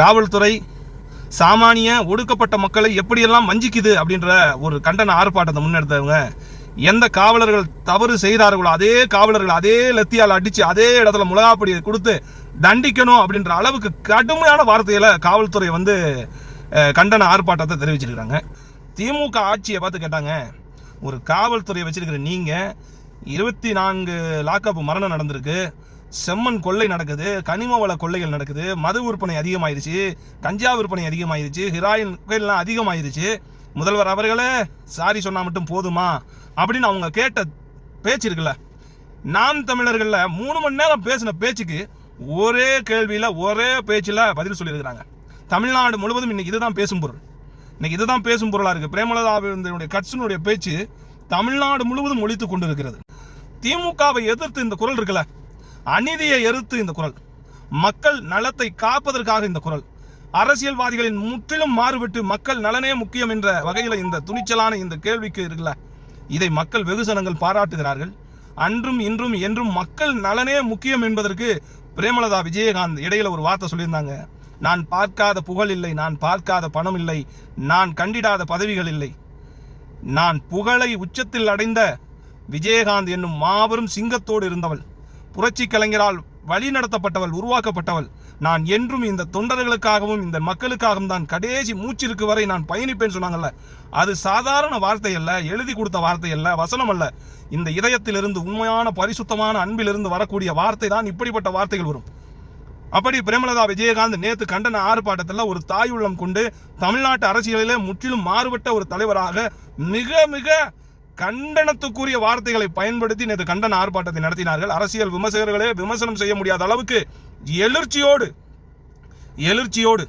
காவல்துறை சாமானிய ஒடுக்கப்பட்ட மக்களை எப்படியெல்லாம் வஞ்சிக்குது அப்படின்ற ஒரு கண்டன ஆர்ப்பாட்டத்தை முன்னெடுத்தவங்க எந்த காவலர்கள் தவறு செய்தார்களோ அதே காவலர்கள் அதே லத்தியால் அடித்து அதே இடத்துல முழகாப்படியை கொடுத்து தண்டிக்கணும் அப்படின்ற அளவுக்கு கடுமையான வார்த்தையில் காவல்துறை வந்து கண்டன ஆர்ப்பாட்டத்தை தெரிவிச்சிருக்கிறாங்க. திமுக ஆட்சியை பார்த்து கேட்டாங்க ஒரு காவல்துறையை வச்சிருக்கிற நீங்கள் இருபத்தி நான்கு லாக்கப் மரணம் நடந்திருக்கு செம்மண் கொள்ளை நடக்குது கனிம வள கொள்ளைகள் நடக்குது மது விற்பனை அதிகமாயிருச்சு கஞ்சா விற்பனை அதிகமாயிருச்சு ஹிராயின் எல்லாம் அதிகமாயிருச்சு. முதல்வர் அவர்களே சாரி சொன்னா மட்டும் போதுமா? அப்படின்னு அவங்க கேட்ட பேச்சு இருக்குல்ல. நாம் தமிழர்களில் மூணு மணி நேரம் பேசின பேச்சுக்கு ஒரே கேள்வியில் ஒரே பேச்சில் பதில் சொல்லியிருக்கிறாங்க. தமிழ்நாடு முழுவதும் இன்னைக்கு இதுதான் பேசும் பொருள். இன்னைக்கு இதுதான் பேசும் பொருளாக இருக்குது பிரேமலதாவினுடைய கட்சியினுடைய பேச்சு தமிழ்நாடு முழுவதும் ஒழித்து கொண்டிருக்கிறது. திமுகவை எதிர்த்து இந்த குரல் இருக்குல்ல. அநீதியை எதிர்த்து இந்த குரல். மக்கள் நலத்தை காப்பதற்காக இந்த குரல். அரசியல்வாதிகளின் முற்றிலும் மாறுபட்டு மக்கள் நலனே முக்கியம் என்ற வகையில் இந்த துணிச்சலான இந்த கேள்விக்கு இருக்குல்ல. இதை மக்கள் வெகுசனங்கள் பாராட்டுகிறார்கள். அன்றும் இன்றும் என்றும் மக்கள் நலனே முக்கியம் என்பதற்கு பிரேமலதா விஜயகாந்த் இடையில ஒரு வார்த்தை சொல்லியிருந்தாங்க. நான் பார்க்காத புகழ் இல்லை நான் பார்க்காத பணம் இல்லை நான் கண்டிடாத பதவிகள் இல்லை. நான் புகழை உச்சத்தில் அடைந்த விஜயகாந்த் என்னும் மாபெரும் சிங்கத்தோடு இருந்தவள். புரட்சி கலைஞரால் வழி நடத்தப்பட்டவள் உருவாக்கப்பட்டவள். நான் என்றும் இந்த தொண்டர்களுக்காகவும் இந்த மக்களுக்காகவும் தான் கடைசி மூச்சிற்கு வரை நான் பயணிப்பேன் சொன்னாங்கல்ல. அது சாதாரண வார்த்தை அல்ல எழுதி கொடுத்த வார்த்தை அல்ல வசனம் அல்ல. இந்த இதயத்திலிருந்து உண்மையான பரிசுத்தமான அன்பிலிருந்து வரக்கூடிய வார்த்தை தான் இப்படிப்பட்ட வார்த்தைகள் வரும். அப்படி பிரேமலதா விஜயகாந்த் நேத்து கண்டன ஆர்ப்பாட்டத்தில் ஒரு தாய் உள்ளம் கொண்டு தமிழ்நாட்டு அரசியலிலே முற்றிலும் மாறுபட்ட ஒரு தலைவராக மிக மிக கண்டனத்துக்குரிய வார்த்தைகளை பயன்படுத்தி நேற்று கண்டன ஆர்ப்பாட்டத்தை நடத்தினார்கள். அரசியல் விமர்சகர்களே விமர்சனம் செய்ய முடியாத அளவுக்கு எழுச்சியோடு எழுச்சியோடு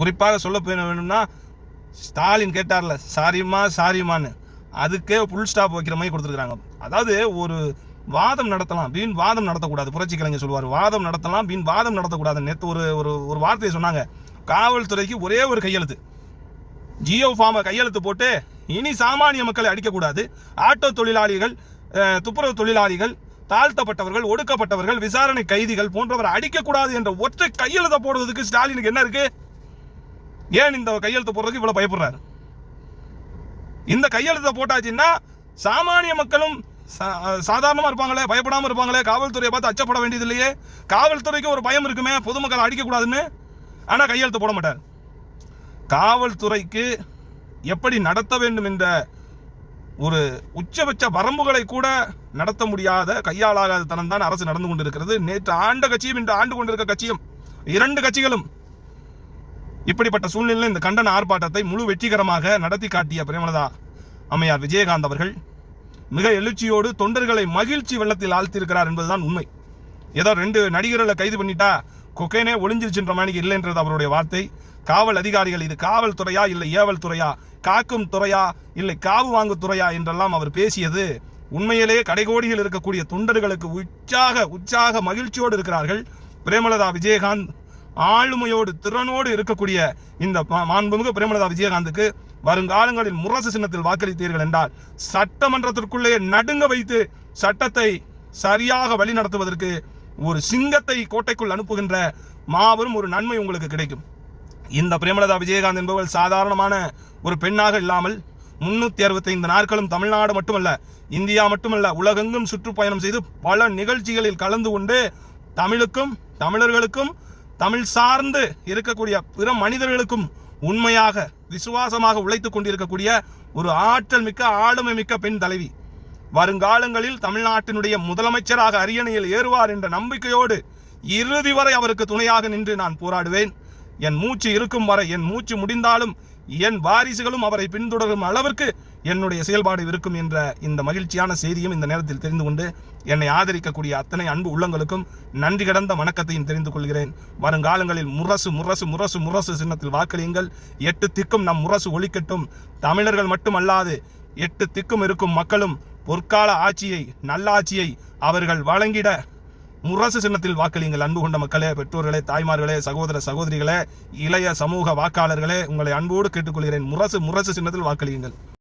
குறிப்பாக சொல்ல வேணும்னா ஸ்டாலின் கேட்டார்ல சாரிம்மா சாரிம்மான்னு. அதுக்கே ஃபுல் ஸ்டாப் வைக்கிற மாதிரி கொடுத்துருக்காங்க அதாவது ஒரு வாதம் நடத்தலாம் வீண் வாதம் நடத்தக்கூடாது புரட்சி கலைஞர் சொல்லுவார். வாதம் நடத்தலாம் வீண் வாதம் நடத்தக்கூடாது நேற்று ஒரு ஒரு ஒரு வார்த்தையை சொன்னாங்க. காவல்துறைக்கு ஒரே ஒரு கையெழுத்து. ஜியோ ஃபார்மை கையெழுத்து போட்டு இனி சாமானிய மக்களை அடிக்கக்கூடாது. ஆட்டோ தொழிலாளிகள் துப்புரவு தொழிலாளிகள் தாழ்த்தப்பட்டவர்கள் ஒடுக்கப்பட்டவர்கள் விசாரணை கைதிகள் போன்றவர் அடிக்கக்கூடாது என்ற ஒற்றை கையெழுத்த போடுவதற்கு ஸ்டாலினுக்கு என்ன இருக்கு? ஏன் இந்த கையெழுத்து போடுறதுக்கு இவ்வளவு பயப்படுறாரு? இந்த கையெழுத்தை போட்டாச்சுன்னா சாமானிய மக்களும் சா- சாதாரணமா இருப்பாங்களே பயப்படாமல் இருப்பாங்களே காவல்துறையை பார்த்து அச்சப்பட வேண்டியது இல்லையே. காவல்துறைக்கு ஒரு பயம் இருக்குமே பொதுமக்கள் அடிக்கக்கூடாதுன்னு. ஆனால் கையெழுத்து போட மாட்டார். காவல்துறைக்கு எப்படி நடத்த வேண்டும் என்ற ஒரு உச்சபட்ச வரம்புகளை கூட நடத்த முடியாத கையாளாகாத தனம் தான் அரசு நடந்து கொண்டிருக்கிறது. நேற்று ஆண்ட கட்சியும் இன்று ஆண்டு கொண்டிருக்க கட்சியும் இரண்டு கட்சிகளும் இப்படிப்பட்ட சூழ்நிலையில் இந்த கண்டன ஆர்ப்பாட்டத்தை முழு வெற்றிகரமாக நடத்தி காட்டிய பிரேமலதா அம்மையார் விஜயகாந்த் அவர்கள் மிக எழுச்சியோடு தொண்டர்களை மகிழ்ச்சி வெள்ளத்தில் ஆழ்த்தியிருக்கிறார் என்பதுதான் உண்மை. ஏதோ ரெண்டு நடிகர்களை கைது பண்ணிட்டா கொக்கைனே ஒளிஞ்சிருச்சுன்ற மாதிரி இல்லைன்றது அவருடைய வார்த்தை. காவல் அதிகாரிகள் இது காவல்துறையா இல்லை ஏவல் துறையா காக்கும் துறையா இல்லை காவு வாங்கு துறையா என்றெல்லாம் அவர் பேசியது. உண்மையிலேயே கடைகோடியில் இருக்கக்கூடிய தொண்டர்களுக்கு உற்சாக உற்சாக மகிழ்ச்சியோடு இருக்கிறார்கள். பிரேமலதா விஜயகாந்த் ஆளுமையோடு திறனோடு இருக்கக்கூடிய இந்த மா- மாண்புமிகு பிரேமலதா விஜயகாந்துக்கு வருங்காலங்களில் முரசு சின்னத்தில் வாக்களித்தீர்கள் என்றால் சட்டமன்றத்திற்குள்ளே நடுங்க வைத்து சட்டத்தை சரியாக வழிநடத்துவதற்கு ஒரு சிங்கத்தை கோட்டைக்குள் அனுப்புகின்ற மாபெரும் ஒரு நன்மை உங்களுக்கு கிடைக்கும். இந்த பிரேமலதா விஜயகாந்த் என்பவர்கள் சாதாரணமான ஒரு பெண்ணாக இல்லாமல் முன்னூற்றி அறுபத்தைந்து நாட்களும் தமிழ்நாடு மட்டுமல்ல இந்தியா மட்டுமல்ல உலகெங்கும் சுற்றுப்பயணம் செய்து பல நிகழ்ச்சிகளில் கலந்து கொண்டு தமிழுக்கும் தமிழர்களுக்கும் தமிழ் சார்ந்து இருக்கக்கூடிய பிற மனிதர்களுக்கும் உண்மையாக விசுவாசமாக உழைத்துக் கொண்டிருக்கக்கூடிய ஒரு ஆற்றல் மிக்க ஆளுமை மிக்க பெண் தலைவி. வருங்காலங்களில் தமிழ்நாட்டினுடைய முதலமைச்சராக அரியணையில் ஏறுவார் என்ற நம்பிக்கையோடு இறுதி வரை அவருக்கு துணையாக நின்று நான் போராடுவேன். என் மூச்சு இருக்கும் வரை என் மூச்சு முடிந்தாலும் என் வாரிசுகளும் அவரை பின்தொடரும் அளவிற்கு என்னுடைய செயல்பாடு இருக்கும் என்ற இந்த மகிழ்ச்சியான செய்தியும் இந்த நேரத்தில் தெரிந்து கொண்டு என்னை ஆதரிக்கக்கூடிய அத்தனை அன்பு உள்ளங்களுக்கும் நன்றி கடந்த வணக்கத்தையும் தெரிந்து கொள்கிறேன். வருங்காலங்களில் முரசு முரசு முரசு முரசு சின்னத்தில் வாக்களியுங்கள். எட்டு திக்கும் நம் முரசு ஒழிக்கட்டும். தமிழர்கள் மட்டுமல்லாது எட்டு திக்கும் இருக்கும் மக்களும் பொற்கால ஆட்சியை நல்லாட்சியை அவர்கள் வழங்கிட முரசு சின்னத்தில் வாக்களியுங்கள். அன்பு கொண்ட மக்களே பெற்றோர்களே தாய்மார்களே சகோதர சகோதரிகளே இளைய சமூக வாக்காளர்களே உங்களை அன்போடு கேட்டுக்கொள்கிறேன். முரசு முரசு சின்னத்தில் வாக்களியுங்கள்.